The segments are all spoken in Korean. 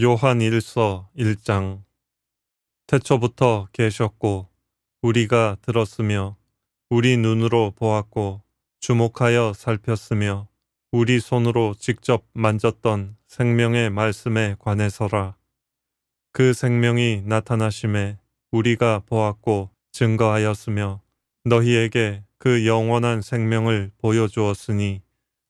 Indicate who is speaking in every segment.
Speaker 1: 요한 1서 1장 태초부터 계셨고 우리가 들었으며 우리 눈으로 보았고 주목하여 살폈으며 우리 손으로 직접 만졌던 생명의 말씀에 관해서라. 그 생명이 나타나심에 우리가 보았고 증거하였으며 너희에게 그 영원한 생명을 보여주었으니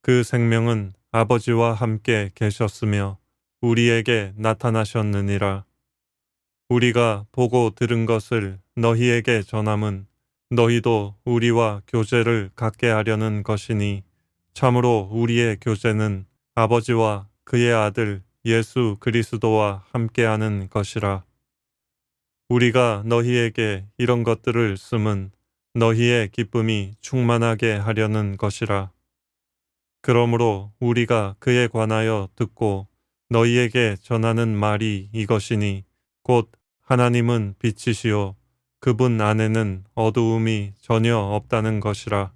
Speaker 1: 그 생명은 아버지와 함께 계셨으며 우리에게 나타나셨느니라. 우리가 보고 들은 것을 너희에게 전함은 너희도 우리와 교제를 갖게 하려는 것이니 참으로 우리의 교제는 아버지와 그의 아들 예수 그리스도와 함께하는 것이라. 우리가 너희에게 이런 것들을 쓰면 너희의 기쁨이 충만하게 하려는 것이라. 그러므로 우리가 그에 관하여 듣고 너희에게 전하는 말이 이것이니 곧 하나님은 빛이시요 그분 안에는 어두움이 전혀 없다는 것이라.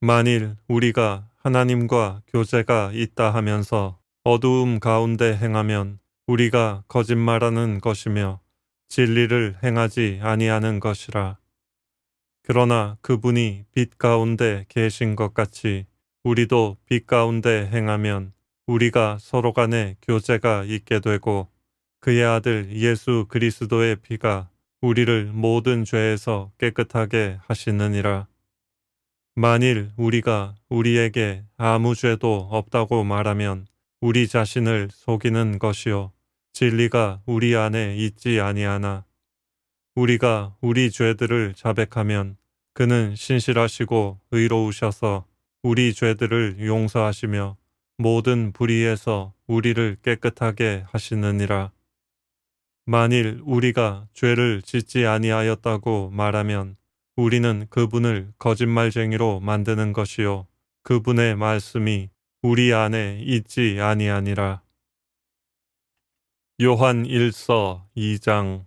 Speaker 1: 만일 우리가 하나님과 교제가 있다 하면서 어두움 가운데 행하면 우리가 거짓말하는 것이며 진리를 행하지 아니하는 것이라. 그러나 그분이 빛 가운데 계신 것 같이 우리도 빛 가운데 행하면 우리가 서로 간에 교제가 있게 되고 그의 아들 예수 그리스도의 피가 우리를 모든 죄에서 깨끗하게 하시느니라. 만일 우리가 우리에게 아무 죄도 없다고 말하면 우리 자신을 속이는 것이요 진리가 우리 안에 있지 아니하나 우리가 우리 죄들을 자백하면 그는 신실하시고 의로우셔서 우리 죄들을 용서하시며 모든 불의에서 우리를 깨끗하게 하시느니라. 만일 우리가 죄를 짓지 아니하였다고 말하면 우리는 그분을 거짓말쟁이로 만드는 것이요 그분의 말씀이 우리 안에 있지 아니하니라. 요한 1서 2장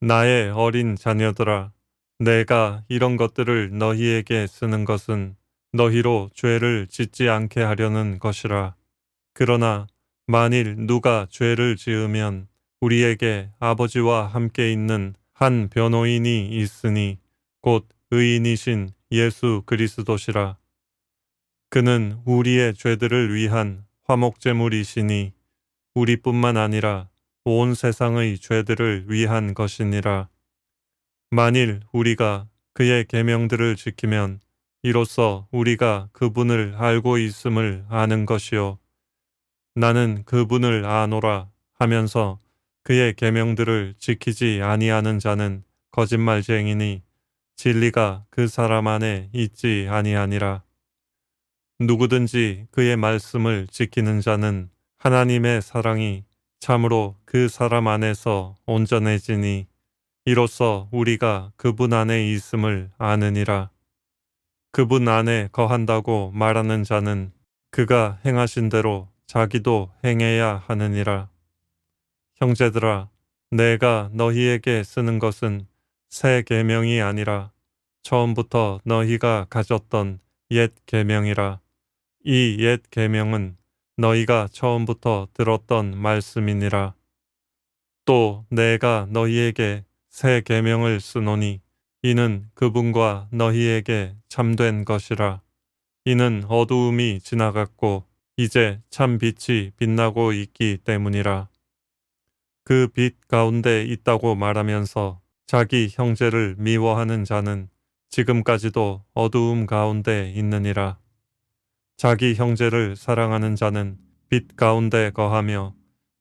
Speaker 1: 나의 어린 자녀들아 내가 이런 것들을 너희에게 쓰는 것은 너희로 죄를 짓지 않게 하려는 것이라. 그러나 만일 누가 죄를 지으면 우리에게 아버지와 함께 있는 한 변호인이 있으니 곧 의인이신 예수 그리스도시라. 그는 우리의 죄들을 위한 화목제물이시니 우리뿐만 아니라 온 세상의 죄들을 위한 것이니라. 만일 우리가 그의 계명들을 지키면 이로써 우리가 그분을 알고 있음을 아는 것이요. 나는 그분을 아노라 하면서 그의 계명들을 지키지 아니하는 자는 거짓말쟁이니 진리가 그 사람 안에 있지 아니하니라. 누구든지 그의 말씀을 지키는 자는 하나님의 사랑이 참으로 그 사람 안에서 온전해지니 이로써 우리가 그분 안에 있음을 아느니라. 그분 안에 거한다고 말하는 자는 그가 행하신 대로 자기도 행해야 하느니라. 형제들아, 내가 너희에게 쓰는 것은 새 계명이 아니라 처음부터 너희가 가졌던 옛 계명이라. 이 옛 계명은 너희가 처음부터 들었던 말씀이니라. 또 내가 너희에게 새 계명을 쓰노니 이는 그분과 너희에게 참된 것이라. 이는 어두움이 지나갔고 이제 참 빛이 빛나고 있기 때문이라. 그 빛 가운데 있다고 말하면서 자기 형제를 미워하는 자는 지금까지도 어두움 가운데 있느니라. 자기 형제를 사랑하는 자는 빛 가운데 거하며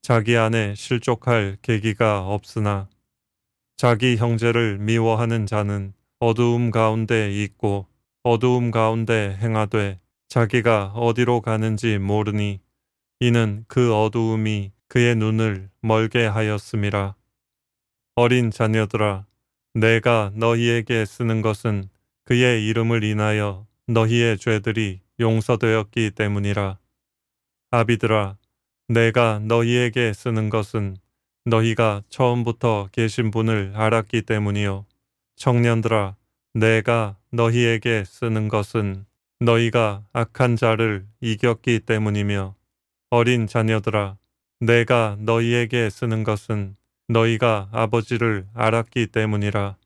Speaker 1: 자기 안에 실족할 계기가 없으나 자기 형제를 미워하는 자는 어두움 가운데 있고 어두움 가운데 행하되 자기가 어디로 가는지 모르니 이는 그 어두움이 그의 눈을 멀게 하였음이라. 어린 자녀들아, 내가 너희에게 쓰는 것은 그의 이름을 인하여 너희의 죄들이 용서되었기 때문이라. 아비들아, 내가 너희에게 쓰는 것은 너희가 처음부터 계신 분을 알았기 때문이요. 청년들아, 내가 너희에게 쓰는 것은 너희가 악한 자를 이겼기 때문이며 어린 자녀들아, 내가 너희에게 쓰는 것은 너희가 아버지를 알았기 때문이라.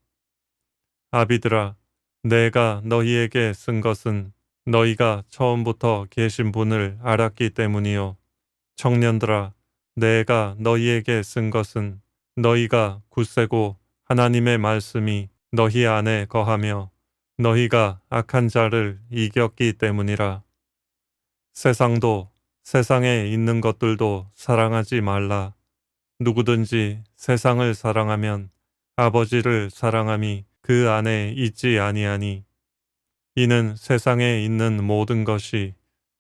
Speaker 1: 아비들아, 내가 너희에게 쓴 것은 너희가 처음부터 계신 분을 알았기 때문이요. 청년들아, 내가 너희에게 쓴 것은 너희가 굳세고 하나님의 말씀이 너희 안에 거하며 너희가 악한 자를 이겼기 때문이라. 세상도 세상에 있는 것들도 사랑하지 말라. 누구든지 세상을 사랑하면 아버지를 사랑함이 그 안에 있지 아니하니 이는 세상에 있는 모든 것이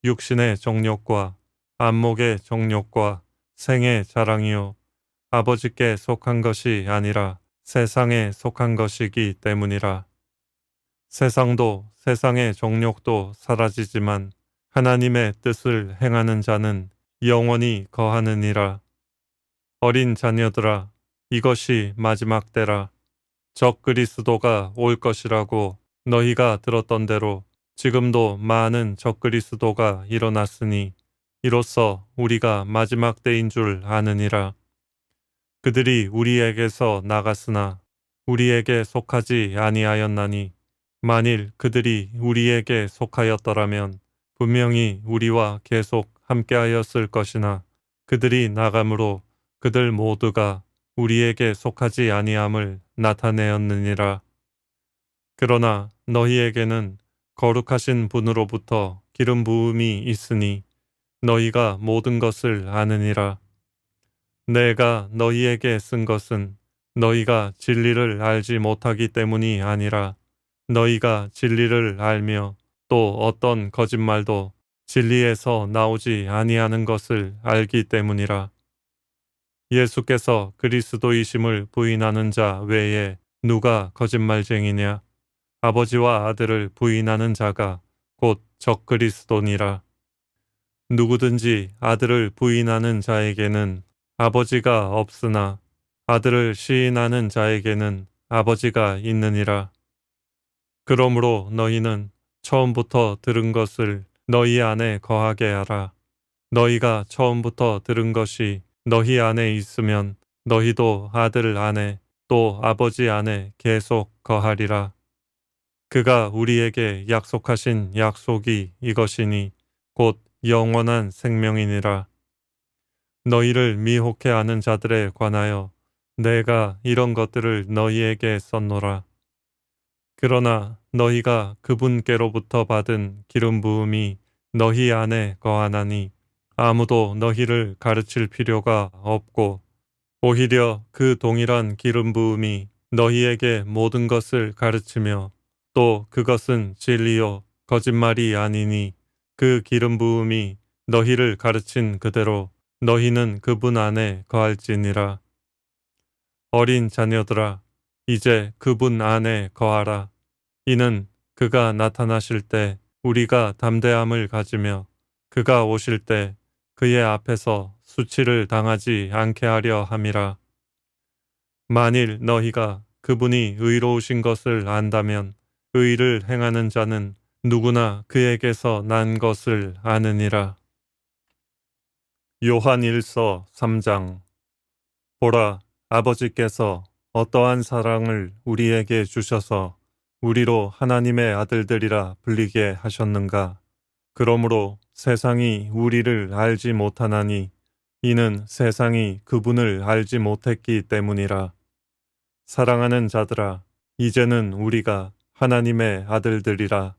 Speaker 1: 육신의 정욕과 안목의 정욕과 생의 자랑이요 아버지께 속한 것이 아니라 세상에 속한 것이기 때문이라. 세상도 세상의 정욕도 사라지지만 하나님의 뜻을 행하는 자는 영원히 거하느니라. 어린 자녀들아, 이것이 마지막 때라. 적 그리스도가 올 것이라고 너희가 들었던 대로 지금도 많은 적 그리스도가 일어났으니 이로써 우리가 마지막 때인 줄 아느니라. 그들이 우리에게서 나갔으나 우리에게 속하지 아니하였나니 만일 그들이 우리에게 속하였더라면 분명히 우리와 계속 함께하였을 것이나 그들이 나감으로 그들 모두가 우리에게 속하지 아니함을 나타내었느니라. 그러나 너희에게는 거룩하신 분으로부터 기름 부음이 있으니 너희가 모든 것을 아느니라. 내가 너희에게 쓴 것은 너희가 진리를 알지 못하기 때문이 아니라 너희가 진리를 알며 또 어떤 거짓말도 진리에서 나오지 아니하는 것을 알기 때문이라. 예수께서 그리스도이심을 부인하는 자 외에 누가 거짓말쟁이냐? 아버지와 아들을 부인하는 자가 곧 적그리스도니라. 누구든지 아들을 부인하는 자에게는 아버지가 없으나 아들을 시인하는 자에게는 아버지가 있느니라. 그러므로 너희는 처음부터 들은 것을 너희 안에 거하게 하라. 너희가 처음부터 들은 것이 너희 안에 있으면 너희도 아들 안에 또 아버지 안에 계속 거하리라. 그가 우리에게 약속하신 약속이 이것이니 곧 영원한 생명이니라. 너희를 미혹해 하는 자들에 관하여 내가 이런 것들을 너희에게 썼노라. 그러나 너희가 그분께로부터 받은 기름 부음이 너희 안에 거하나니 아무도 너희를 가르칠 필요가 없고 오히려 그 동일한 기름 부음이 너희에게 모든 것을 가르치며 또 그것은 진리요 거짓말이 아니니 그 기름 부음이 너희를 가르친 그대로 너희는 그분 안에 거할지니라. 어린 자녀들아, 이제 그분 안에 거하라. 이는 그가 나타나실 때 우리가 담대함을 가지며 그가 오실 때 그의 앞에서 수치를 당하지 않게 하려 함이라. 만일 너희가 그분이 의로우신 것을 안다면 의를 행하는 자는 누구나 그에게서 난 것을 아느니라. 요한 1서 3장. 보라 아버지께서 어떠한 사랑을 우리에게 주셔서 우리로 하나님의 아들들이라 불리게 하셨는가? 그러므로 세상이 우리를 알지 못하나니 이는 세상이 그분을 알지 못했기 때문이라. 사랑하는 자들아 이제는 우리가 하나님의 아들들이라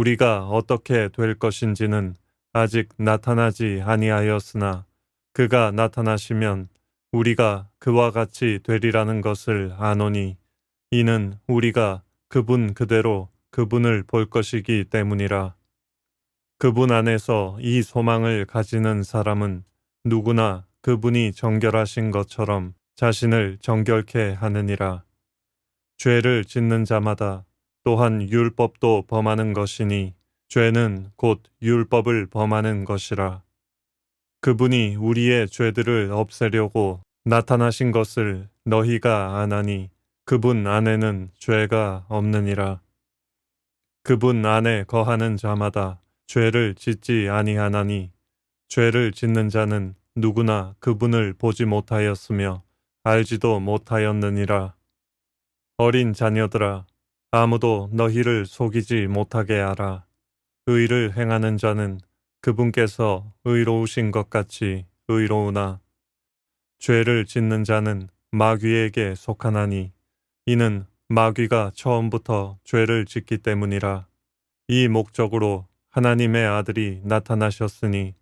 Speaker 1: 우리가 어떻게 될 것인지는 아직 나타나지 아니하였으나 그가 나타나시면 우리가 그와 같이 되리라는 것을 아노니 이는 우리가 그분 그대로 그분을 볼 것이기 때문이라. 그분 안에서 이 소망을 가지는 사람은 누구나 그분이 정결하신 것처럼 자신을 정결케 하느니라. 죄를 짓는 자마다 또한 율법도 범하는 것이니 죄는 곧 율법을 범하는 것이라. 그분이 우리의 죄들을 없애려고 나타나신 것을 너희가 아나니 그분 안에는 죄가 없느니라. 그분 안에 거하는 자마다 죄를 짓지 아니하나니 죄를 짓는 자는 누구나 그분을 보지 못하였으며 알지도 못하였느니라. 어린 자녀들아, 아무도 너희를 속이지 못하게 하라. 의를 행하는 자는 그분께서 의로우신 것 같이 의로우나 죄를 짓는 자는 마귀에게 속하나니 이는 마귀가 처음부터 죄를 짓기 때문이라. 이 목적으로 하나님의 아들이 나타나셨으니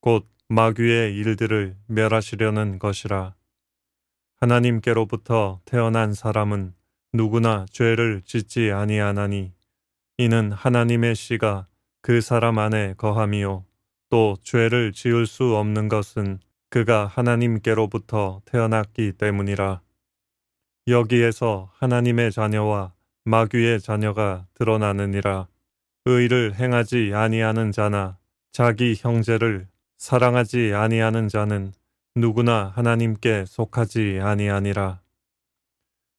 Speaker 1: 곧 마귀의 일들을 멸하시려는 것이라. 하나님께로부터 태어난 사람은 누구나 죄를 짓지 아니하나니 이는 하나님의 씨가 그 사람 안에 거함이요 또 죄를 지을 수 없는 것은 그가 하나님께로부터 태어났기 때문이라. 여기에서 하나님의 자녀와 마귀의 자녀가 드러나느니라. 의를 행하지 아니하는 자나 자기 형제를 사랑하지 아니하는 자는 누구나 하나님께 속하지 아니하니라.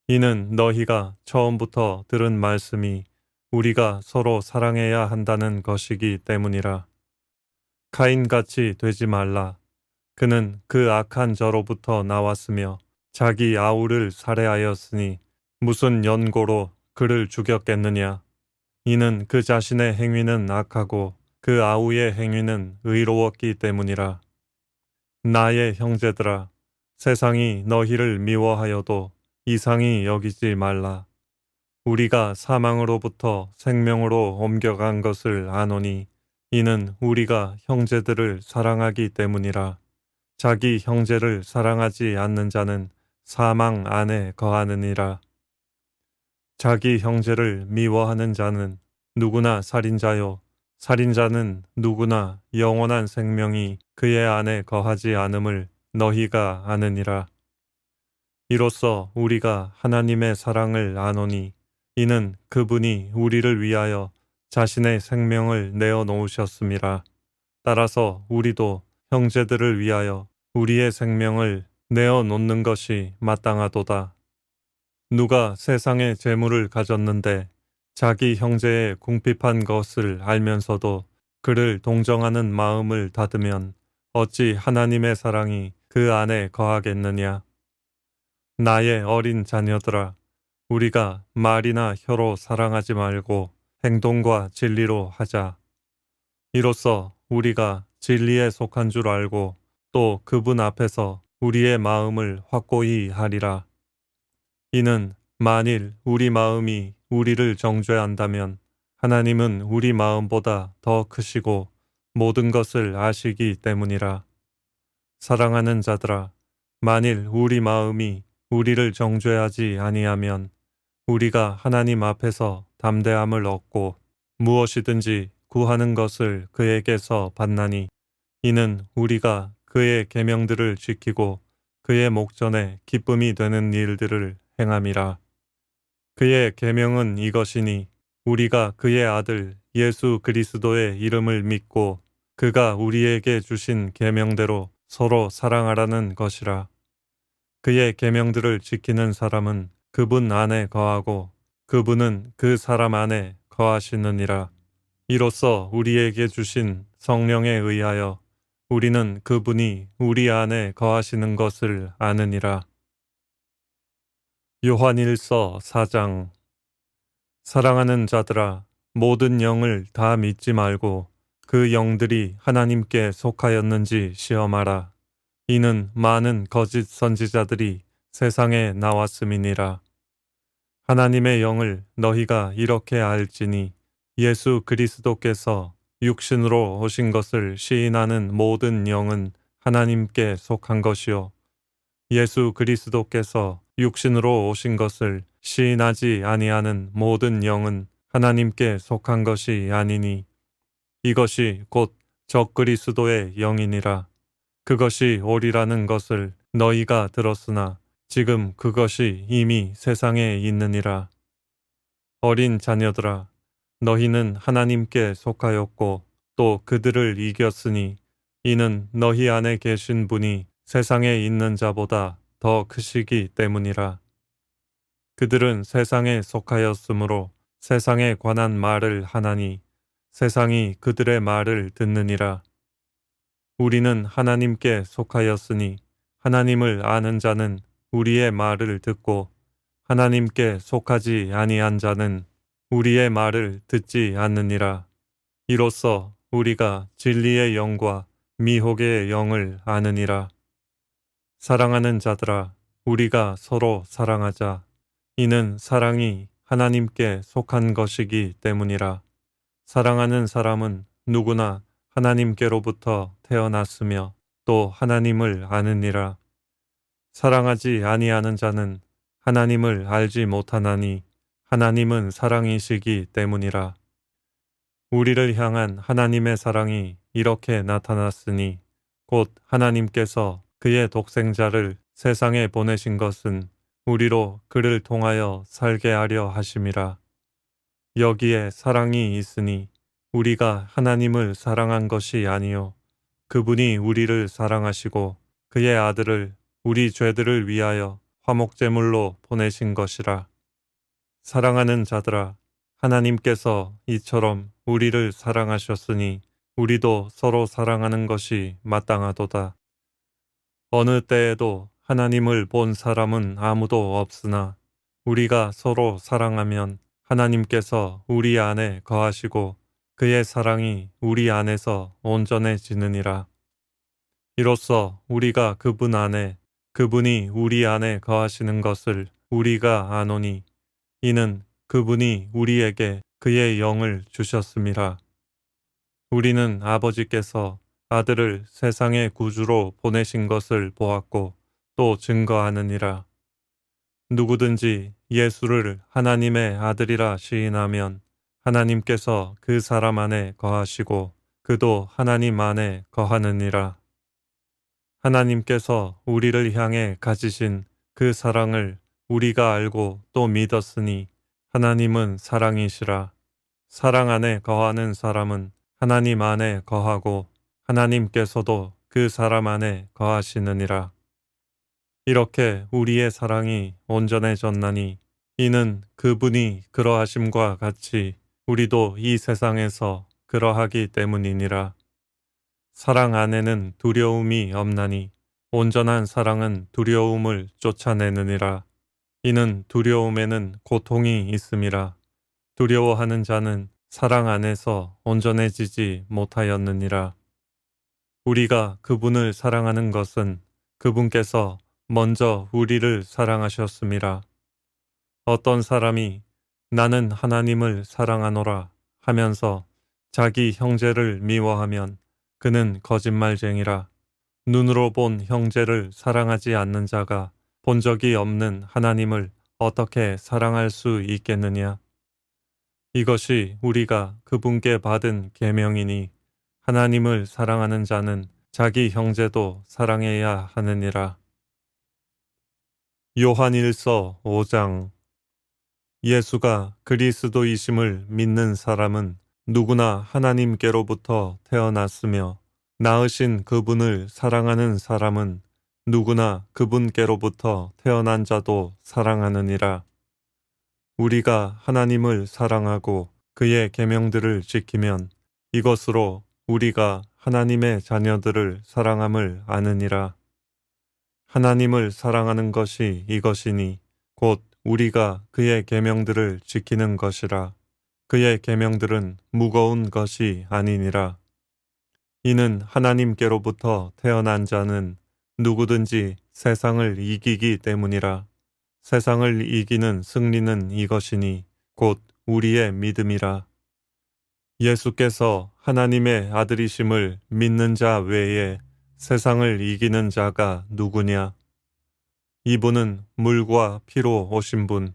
Speaker 1: 이는 너희가 처음부터 들은 말씀이 우리가 서로 사랑해야 한다는 것이기 때문이라. 카인같이 되지 말라. 그는 그 악한 저로부터 나왔으며 자기 아우를 살해하였으니 무슨 연고로 그를 죽였겠느냐. 이는 그 자신의 행위는 악하고 그 아우의 행위는 의로웠기 때문이라. 나의 형제들아, 세상이 너희를 미워하여도 이상히 여기지 말라. 우리가 사망으로부터 생명으로 옮겨간 것을 아노니 이는 우리가 형제들을 사랑하기 때문이라. 자기 형제를 사랑하지 않는 자는 사망 안에 거하느니라. 자기 형제를 미워하는 자는 누구나 살인자요. 살인자는 누구나 영원한 생명이 그의 안에 거하지 않음을 너희가 아느니라. 이로써 우리가 하나님의 사랑을 아노니 이는 그분이 우리를 위하여 자신의 생명을 내어 놓으셨음이라. 따라서 우리도 형제들을 위하여 우리의 생명을 내어 놓는 것이 마땅하도다. 누가 세상의 재물을 가졌는데 자기 형제의 궁핍한 것을 알면서도 그를 동정하는 마음을 닫으면 어찌 하나님의 사랑이 그 안에 거하겠느냐. 나의 어린 자녀들아, 우리가 말이나 혀로 사랑하지 말고 행동과 진리로 하자. 이로써 우리가 진리에 속한 줄 알고 또 그분 앞에서 우리의 마음을 확고히 하리라. 이는 만일 우리 마음이 우리를 정죄한다면 하나님은 우리 마음보다 더 크시고 모든 것을 아시기 때문이라. 사랑하는 자들아, 만일 우리 마음이 우리를 정죄하지 아니하면 우리가 하나님 앞에서 담대함을 얻고 무엇이든지 구하는 것을 그에게서 받나니 이는 우리가 그의 계명들을 지키고 그의 목전에 기쁨이 되는 일들을 행함이라. 그의 계명은 이것이니 우리가 그의 아들 예수 그리스도의 이름을 믿고 그가 우리에게 주신 계명대로 서로 사랑하라는 것이라. 그의 계명들을 지키는 사람은 그분 안에 거하고 그분은 그 사람 안에 거하시느니라. 이로써 우리에게 주신 성령에 의하여 우리는 그분이 우리 안에 거하시는 것을 아느니라. 요한일서 4장 사랑하는 자들아 모든 영을 다 믿지 말고 그 영들이 하나님께 속하였는지 시험하라. 이는 많은 거짓 선지자들이 세상에 나왔음이니라. 하나님의 영을 너희가 이렇게 알지니 예수 그리스도께서 육신으로 오신 것을 시인하는 모든 영은 하나님께 속한 것이요. 예수 그리스도께서 육신으로 오신 것을 시인하지 아니하는 모든 영은 하나님께 속한 것이 아니니 이것이 곧 적 그리스도의 영이니라. 그것이 옳이라는 것을 너희가 들었으나 지금 그것이 이미 세상에 있느니라. 어린 자녀들아, 너희는 하나님께 속하였고 또 그들을 이겼으니 이는 너희 안에 계신 분이 세상에 있는 자보다 더 크시기 때문이라. 그들은 세상에 속하였으므로 세상에 관한 말을 하나니 세상이 그들의 말을 듣느니라. 우리는 하나님께 속하였으니 하나님을 아는 자는 우리의 말을 듣고 하나님께 속하지 아니한 자는 우리의 말을 듣지 않느니라. 이로써 우리가 진리의 영과 미혹의 영을 아느니라. 사랑하는 자들아, 우리가 서로 사랑하자. 이는 사랑이 하나님께 속한 것이기 때문이라. 사랑하는 사람은 누구나 하나님께로부터 태어났으며 또 하나님을 아느니라. 사랑하지 아니하는 자는 하나님을 알지 못하나니 하나님은 사랑이시기 때문이라. 우리를 향한 하나님의 사랑이 이렇게 나타났으니 곧 하나님께서 그의 독생자를 세상에 보내신 것은 우리로 그를 통하여 살게 하려 하심이라. 여기에 사랑이 있으니 우리가 하나님을 사랑한 것이 아니요 그분이 우리를 사랑하시고 그의 아들을 우리 죄들을 위하여 화목제물로 보내신 것이라. 사랑하는 자들아 하나님께서 이처럼 우리를 사랑하셨으니 우리도 서로 사랑하는 것이 마땅하도다. 어느 때에도 하나님을 본 사람은 아무도 없으나 우리가 서로 사랑하면 하나님께서 우리 안에 거하시고 그의 사랑이 우리 안에서 온전해지느니라. 이로써 우리가 그분 안에 그분이 우리 안에 거하시는 것을 우리가 아노니 이는 그분이 우리에게 그의 영을 주셨음이라. 우리는 아버지께서 아들을 세상의 구주로 보내신 것을 보았고 또 증거하느니라. 누구든지 예수를 하나님의 아들이라 시인하면 하나님께서 그 사람 안에 거하시고 그도 하나님 안에 거하느니라. 하나님께서 우리를 향해 가지신 그 사랑을 우리가 알고 또 믿었으니 하나님은 사랑이시라. 사랑 안에 거하는 사람은 하나님 안에 거하고 하나님께서도 그 사람 안에 거하시느니라. 이렇게 우리의 사랑이 온전해졌나니 이는 그분이 그러하심과 같이 우리도 이 세상에서 그러하기 때문이니라. 사랑 안에는 두려움이 없나니 온전한 사랑은 두려움을 쫓아내느니라. 이는 두려움에는 고통이 있음이라. 두려워하는 자는 사랑 안에서 온전해지지 못하였느니라. 우리가 그분을 사랑하는 것은 그분께서 먼저 우리를 사랑하셨음이라. 어떤 사람이 나는 하나님을 사랑하노라 하면서 자기 형제를 미워하면 그는 거짓말쟁이라. 눈으로 본 형제를 사랑하지 않는 자가 본 적이 없는 하나님을 어떻게 사랑할 수 있겠느냐? 이것이 우리가 그분께 받은 계명이니 하나님을 사랑하는 자는 자기 형제도 사랑해야 하느니라. 요한일서 5장 예수가 그리스도이심을 믿는 사람은 누구나 하나님께로부터 태어났으며 낳으신 그분을 사랑하는 사람은 누구나 그분께로부터 태어난 자도 사랑하느니라. 우리가 하나님을 사랑하고 그의 계명들을 지키면 이것으로 우리가 하나님의 자녀들을 사랑함을 아느니라. 하나님을 사랑하는 것이 이것이니 곧 우리가 그의 계명들을 지키는 것이라. 그의 계명들은 무거운 것이 아니니라. 이는 하나님께로부터 태어난 자는 누구든지 세상을 이기기 때문이라. 세상을 이기는 승리는 이것이니 곧 우리의 믿음이라. 예수께서 하나님의 아들이심을 믿는 자 외에 세상을 이기는 자가 누구냐? 이분은 물과 피로 오신 분,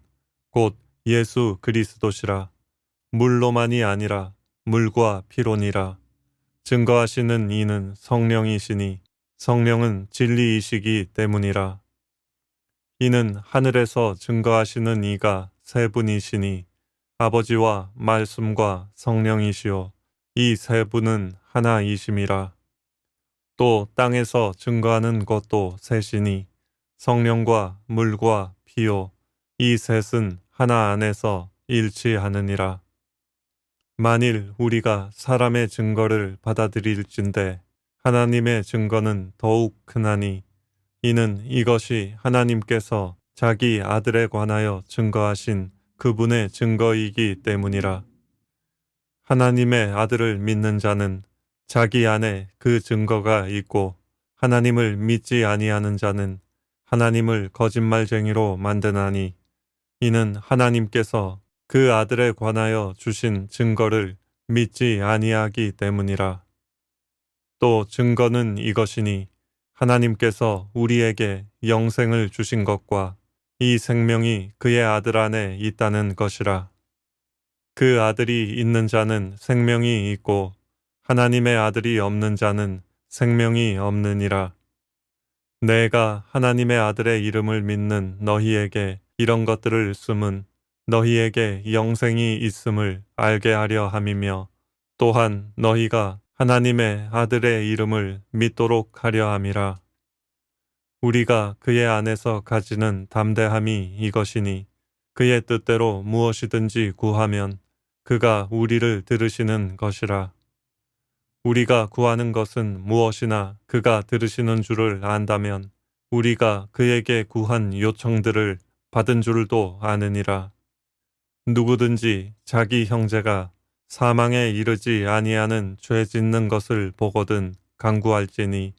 Speaker 1: 곧 예수 그리스도시라. 물로만이 아니라 물과 피로니라. 증거하시는 이는 성령이시니 성령은 진리이시기 때문이라. 이는 하늘에서 증거하시는 이가 세 분이시니 아버지와 말씀과 성령이시요 이 세 분은 하나이심이라. 또 땅에서 증거하는 것도 셋이니 성령과 물과 피요 이 셋은 하나 안에서 일치하느니라. 만일 우리가 사람의 증거를 받아들일진대 하나님의 증거는 더욱 크나니 이는 이것이 하나님께서 자기 아들에 관하여 증거하신 그분의 증거이기 때문이라. 하나님의 아들을 믿는 자는 자기 안에 그 증거가 있고 하나님을 믿지 아니하는 자는 하나님을 거짓말쟁이로 만드나니 이는 하나님께서 그 아들에 관하여 주신 증거를 믿지 아니하기 때문이라. 또 증거는 이것이니 하나님께서 우리에게 영생을 주신 것과 이 생명이 그의 아들 안에 있다는 것이라. 그 아들이 있는 자는 생명이 있고 하나님의 아들이 없는 자는 생명이 없느니라. 내가 하나님의 아들의 이름을 믿는 너희에게 이런 것들을 쓰면 너희에게 영생이 있음을 알게 하려 함이며 또한 너희가 하나님의 아들의 이름을 믿도록 하려 함이라. 우리가 그의 안에서 가지는 담대함이 이것이니 그의 뜻대로 무엇이든지 구하면 그가 우리를 들으시는 것이라. 우리가 구하는 것은 무엇이나 그가 들으시는 줄을 안다면 우리가 그에게 구한 요청들을 받은 줄도 아느니라. 누구든지 자기 형제가 사망에 이르지 아니하는 죄 짓는 것을 보거든 강구할지니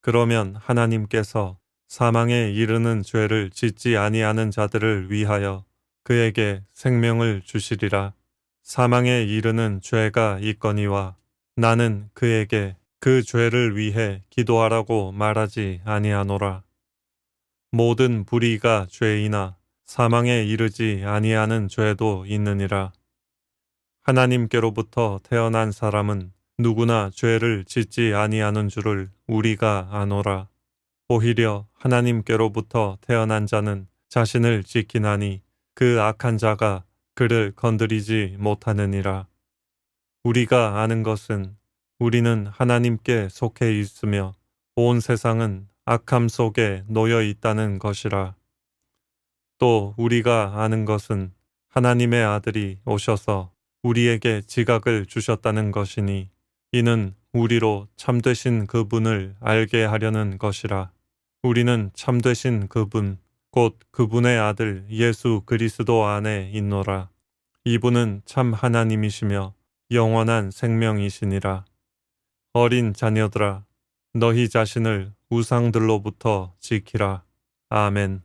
Speaker 1: 그러면 하나님께서 사망에 이르는 죄를 짓지 아니하는 자들을 위하여 그에게 생명을 주시리라. 사망에 이르는 죄가 있거니와 나는 그에게 그 죄를 위해 기도하라고 말하지 아니하노라. 모든 불의가 죄이나 사망에 이르지 아니하는 죄도 있느니라. 하나님께로부터 태어난 사람은 누구나 죄를 짓지 아니하는 줄을 우리가 아노라. 오히려 하나님께로부터 태어난 자는 자신을 지키나니 그 악한 자가 그를 건드리지 못하느니라. 우리가 아는 것은 우리는 하나님께 속해 있으며 온 세상은 악함 속에 놓여 있다는 것이라. 또 우리가 아는 것은 하나님의 아들이 오셔서 우리에게 지각을 주셨다는 것이니 이는 우리로 참되신 그분을 알게 하려는 것이라. 우리는 참되신 그분, 곧 그분의 아들 예수 그리스도 안에 있노라. 이분은 참 하나님이시며 영원한 생명이시니라. 어린 자녀들아, 너희 자신을 우상들로부터 지키라. 아멘.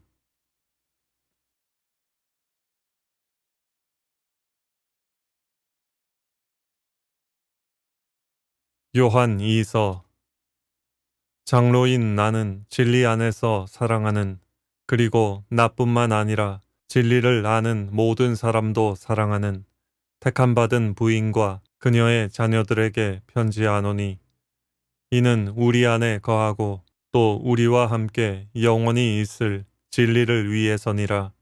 Speaker 1: 요한 2서 장로인 나는 진리 안에서 사랑하는 그리고 나뿐만 아니라 진리를 아는 모든 사람도 사랑하는 택함받은 부인과 그녀의 자녀들에게 편지하노니 이는 우리 안에 거하고 또 우리와 함께 영원히 있을 진리를 위해서니라.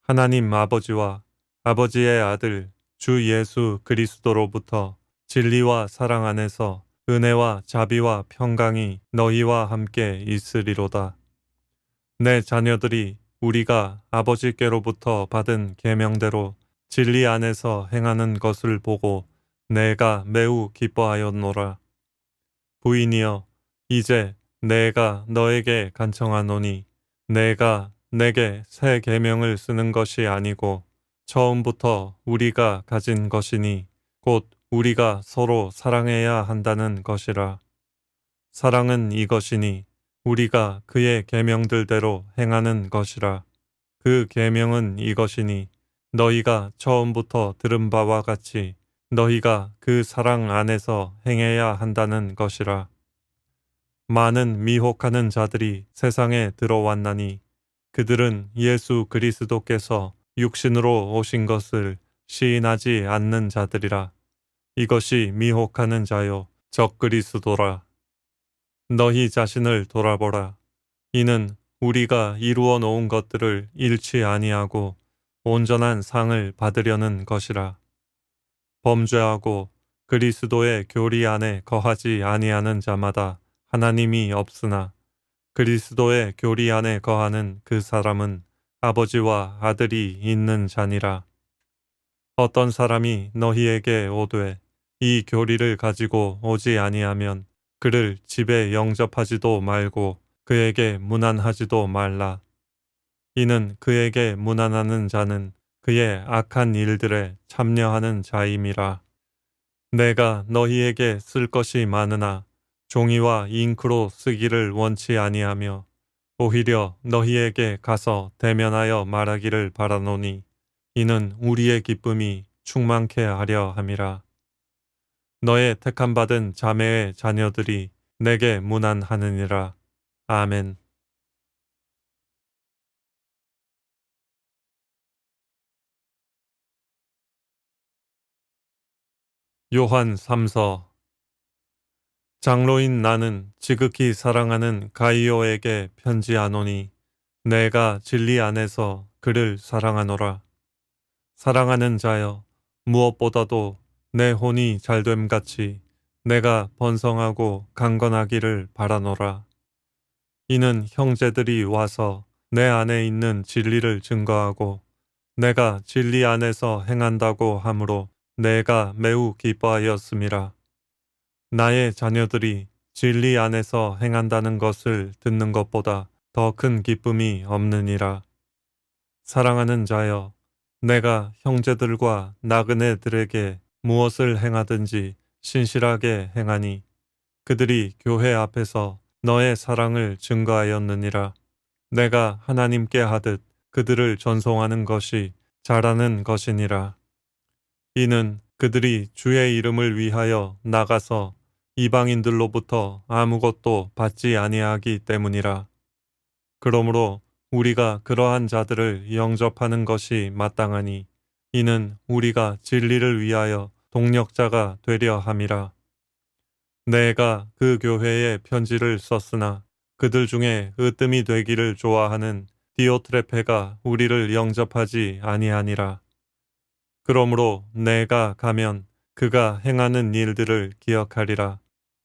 Speaker 1: 하나님 아버지와 아버지의 아들 주 예수 그리스도로부터 진리와 사랑 안에서 은혜와 자비와 평강이 너희와 함께 있으리로다. 내 자녀들이 우리가 아버지께로부터 받은 계명대로 진리 안에서 행하는 것을 보고 내가 매우 기뻐하였노라. 부인이여, 이제 내가 너에게 간청하노니 내가 내게 새 계명을 쓰는 것이 아니고 처음부터 우리가 가진 것이니 곧 우리가 서로 사랑해야 한다는 것이라. 사랑은 이것이니 우리가 그의 계명들대로 행하는 것이라. 그 계명은 이것이니 너희가 처음부터 들은 바와 같이 너희가 그 사랑 안에서 행해야 한다는 것이라. 많은 미혹하는 자들이 세상에 들어왔나니 그들은 예수 그리스도께서 육신으로 오신 것을 시인하지 않는 자들이라. 이것이 미혹하는 자요, 적 그리스도라. 너희 자신을 돌아보라. 이는 우리가 이루어 놓은 것들을 잃지 아니하고 온전한 상을 받으려는 것이라. 범죄하고 그리스도의 교리 안에 거하지 아니하는 자마다 하나님이 없으나 그리스도의 교리 안에 거하는 그 사람은 아버지와 아들이 있는 자니라. 어떤 사람이 너희에게 오되 이 교리를 가지고 오지 아니하면 그를 집에 영접하지도 말고 그에게 무난하지도 말라. 이는 그에게 무난하는 자는 그의 악한 일들에 참여하는 자임이라. 내가 너희에게 쓸 것이 많으나 종이와 잉크로 쓰기를 원치 아니하며 오히려 너희에게 가서 대면하여 말하기를 바라노니 이는 우리의 기쁨이 충만케 하려 함이라. 너의 택함 받은 자매의 자녀들이 내게 무난하느니라. 아멘. 요한 3서 장로인 나는 지극히 사랑하는 가이오에게 편지하노니 내가 진리 안에서 그를 사랑하노라. 사랑하는 자여 무엇보다도 내 혼이 잘됨 같이 내가 번성하고 강건하기를 바라노라. 이는 형제들이 와서 내 안에 있는 진리를 증거하고 내가 진리 안에서 행한다고 하므로 내가 매우 기뻐하였음이라. 나의 자녀들이 진리 안에서 행한다는 것을 듣는 것보다 더 큰 기쁨이 없느니라. 사랑하는 자여, 내가 형제들과 나그네들에게 무엇을 행하든지 신실하게 행하니 그들이 교회 앞에서 너의 사랑을 증거하였느니라. 내가 하나님께 하듯 그들을 전송하는 것이 잘하는 것이니라. 이는 그들이 주의 이름을 위하여 나가서 이방인들로부터 아무것도 받지 아니하기 때문이라. 그러므로 우리가 그러한 자들을 영접하는 것이 마땅하니 이는 우리가 진리를 위하여 동력자가 되려 함이라. 내가 그 교회에 편지를 썼으나 그들 중에 으뜸이 되기를 좋아하는 디오트레페가 우리를 영접하지 아니하니라. 그러므로 내가 가면 그가 행하는 일들을 기억하리라.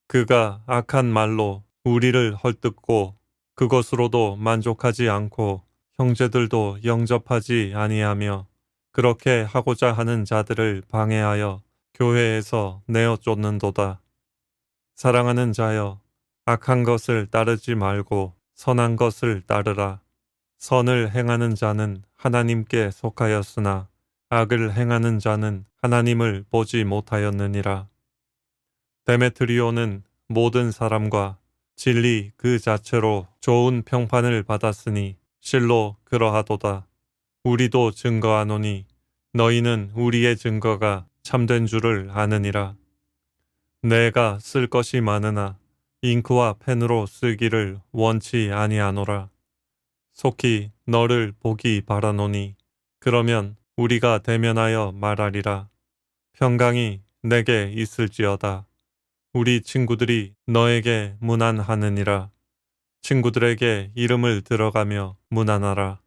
Speaker 1: 그가 악한 말로 우리를 헐뜯고 그것으로도 만족하지 않고 형제들도 영접하지 아니하며 그렇게 하고자 하는 자들을 방해하여 교회에서 내어 쫓는도다. 사랑하는 자여, 악한 것을 따르지 말고 선한 것을 따르라. 선을 행하는 자는 하나님께 속하였으나 악을 행하는 자는 하나님을 보지 못하였느니라. 데메트리오는 모든 사람과 진리 그 자체로 좋은 평판을 받았으니 실로 그러하도다. 우리도 증거하노니 너희는 우리의 증거가 참된 줄을 아느니라. 내가 쓸 것이 많으나 잉크와 펜으로 쓰기를 원치 아니하노라. 속히 너를 보기 바라노니 그러면 우리가 대면하여 말하리라. 평강이 내게 있을지어다. 우리 친구들이 너에게 무난하느니라. 친구들에게 이름을 들어가며 무난하라.